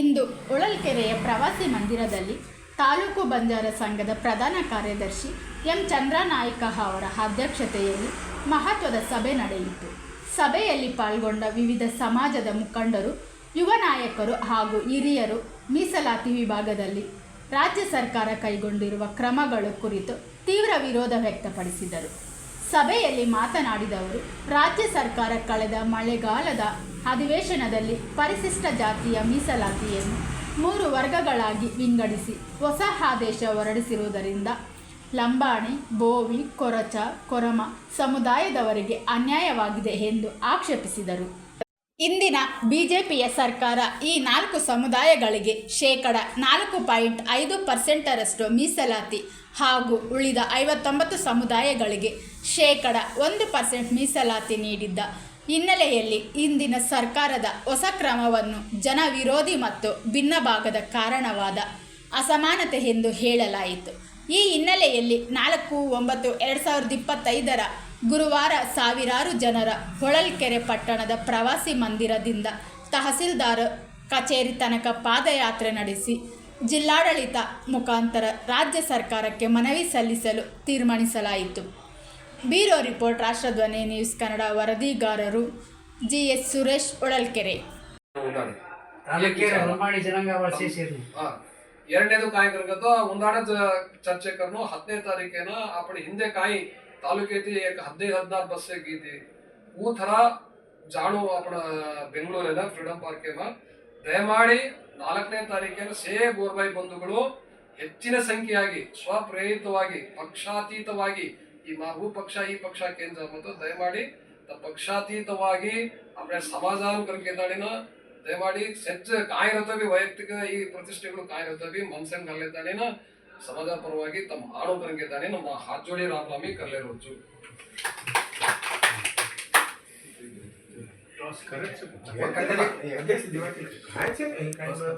ಹೊಳಲ್ಕೆರೆಯ ಪ್ರವಾಸಿ ಮಂದಿರದಲ್ಲಿ ತಾಲೂಕು ಬಂಜಾರ ಸಂಘದ ಪ್ರಧಾನ ಕಾರ್ಯದರ್ಶಿ ಎಂ ಚಂದ್ರನಾಯ್ಕ ಅವರ ಅಧ್ಯಕ್ಷತೆಯಲ್ಲಿ ಮಹತ್ವದ ಸಭೆ ನಡೆಯಿತು. ಸಭೆಯಲ್ಲಿ ಪಾಲ್ಗೊಂಡ ವಿವಿಧ ಸಮಾಜದ ಮುಖಂಡರು, ಯುವ ನಾಯಕರು ಹಾಗೂ ಹಿರಿಯರು ಮೀಸಲಾತಿ ವಿಭಾಗದಲ್ಲಿ ರಾಜ್ಯ ಸರ್ಕಾರ ಕೈಗೊಂಡಿರುವ ಕ್ರಮಗಳ ಕುರಿತು ತೀವ್ರ ವಿರೋಧ ವ್ಯಕ್ತಪಡಿಸಿದರು. ಸಭೆಯಲ್ಲಿ ಮಾತನಾಡಿದವರು ರಾಜ್ಯ ಸರ್ಕಾರ ಕಳೆದ ಮಳೆಗಾಲದ ಅಧಿವೇಶನದಲ್ಲಿ ಪರಿಶಿಷ್ಟ ಜಾತಿಯ ಮೀಸಲಾತಿಯನ್ನು ಮೂರು ವರ್ಗಗಳಾಗಿ ವಿಂಗಡಿಸಿ ಹೊಸ ಆದೇಶ ಹೊರಡಿಸಿರುವುದರಿಂದ ಲಂಬಾಣಿ, ಬೋವಿ, ಕೊರಚ, ಕೊರಮ ಸಮುದಾಯದವರಿಗೆ ಅನ್ಯಾಯವಾಗಿದೆ ಎಂದು ಆಕ್ಷೇಪಿಸಿದರು. ಇಂದಿನ ಬಿಜೆಪಿಯ ಸರ್ಕಾರ ಈ ನಾಲ್ಕು ಸಮುದಾಯಗಳಿಗೆ ಶೇಕಡ ನಾಲ್ಕು ಪಾಯಿಂಟ್ ಐದು ಪರ್ಸೆಂಟರಷ್ಟು ಮೀಸಲಾತಿ ಹಾಗೂ ಉಳಿದ ಐವತ್ತೊಂಬತ್ತು ಸಮುದಾಯಗಳಿಗೆ ಶೇಕಡ ಒಂದು ಪರ್ಸೆಂಟ್ ಮೀಸಲಾತಿ ನೀಡಿದ್ದ ಹಿನ್ನೆಲೆಯಲ್ಲಿ ಇಂದಿನ ಸರ್ಕಾರದ ಹೊಸ ಕ್ರಮವನ್ನು ಜನ ವಿರೋಧಿ ಮತ್ತು ಭಿನ್ನ ಭಾಗದ ಕಾರಣವಾದ ಅಸಮಾನತೆ ಎಂದು ಹೇಳಲಾಯಿತು. ಈ ಹಿನ್ನೆಲೆಯಲ್ಲಿ ನಾಲ್ಕು ಒಂಬತ್ತು ಎರಡು ಸಾವಿರದ ಇಪ್ಪತ್ತೈದರ ಗುರುವಾರ ಸಾವಿರಾರು ಜನರ ಹೊಳಲ್ಕೆರೆ ಪಟ್ಟಣದ ಪ್ರವಾಸಿ ಮಂದಿರದಿಂದ ತಹಸೀಲ್ದಾರ್ ಕಚೇರಿ ತನಕ ಪಾದಯಾತ್ರೆ ನಡೆಸಿ ಜಿಲ್ಲಾಡಳಿತ ಮುಖಾಂತರ ರಾಜ್ಯ ಸರ್ಕಾರಕ್ಕೆ ಮನವಿ ಸಲ್ಲಿಸಲು ತೀರ್ಮಾನಿಸಲಾಯಿತು. ಬೀರೋ ರಿಪೋರ್ಟ್ ರಾಷ್ಟ್ರಧ್ವನಿ ನ್ಯೂಸ್ ಕನ್ನಡ ವರದಿಗಾರರು ಜಿಎಸ್ ಸುರೇಶ್ ಹೊಳಲ್ಕೆರೆ. ಎರಡನೇದು ಕಾಯಕರ್ಗದ ಉಂದಾಡ ಚರ್ಚೆಕರ್ನು ಹತ್ತನೇ ತಾರೀಕೇನ ಅಪ್ಪಣೆ ಹಿಂದೆ ಕಾಯಿ ತಾಲೂಕೈತಿ ಹದಿನೈದು, ಹದಿನಾರು ಬಸ್ ಐತಿ ಈ ಥರ ಜಾಡು ಅಪಣ ಬೆಂಗಳೂರಿನ ಫ್ರೀಡಮ್ ಪಾರ್ಕೇಮ ದಯಮಾಡಿ ನಾಲ್ಕನೇ ತಾರೀಕಿನ ಸೇ ಬೋರ್ಬಾಯಿ ಬಂಧುಗಳು ಹೆಚ್ಚಿನ ಸಂಖ್ಯೆಯಾಗಿ, ಸ್ವಪ್ರೇರಿತವಾಗಿ, ಪಕ್ಷಾತೀತವಾಗಿ ಈ ಮಾಹು ಪಕ್ಷ, ಈ ಪಕ್ಷ ಕೇಂದ್ರ ಮತ್ತು ದಯಮಾಡಿ ಪಕ್ಷಾತೀತವಾಗಿ ಆಮೇಲೆ ಸಮಾಜಾನುಕರಿಕೆದಾಳಿನ ದಯಮಾಡಿ ಸಜ್ಜ ಕಾಯಿರತವಿ, ವೈಯಕ್ತಿಕ ಈ ಪ್ರತಿಷ್ಠೆಗಳು ಕಾಯಿರತವಿ, ಮನ್ಸಂಗ್ ಅಲ್ಲಿದ್ದಾಳಿನ ಸಮಾಜ ಪರವಾಗಿ ತಮ್ಮ ಆರೋಗ್ಯಕ್ಕೆ ತಾನೆ ನಮ್ಮ ಹಾಜೋಳಿ ರಾಮನಾಮಿ ಕರ್ಲೇರೋಚು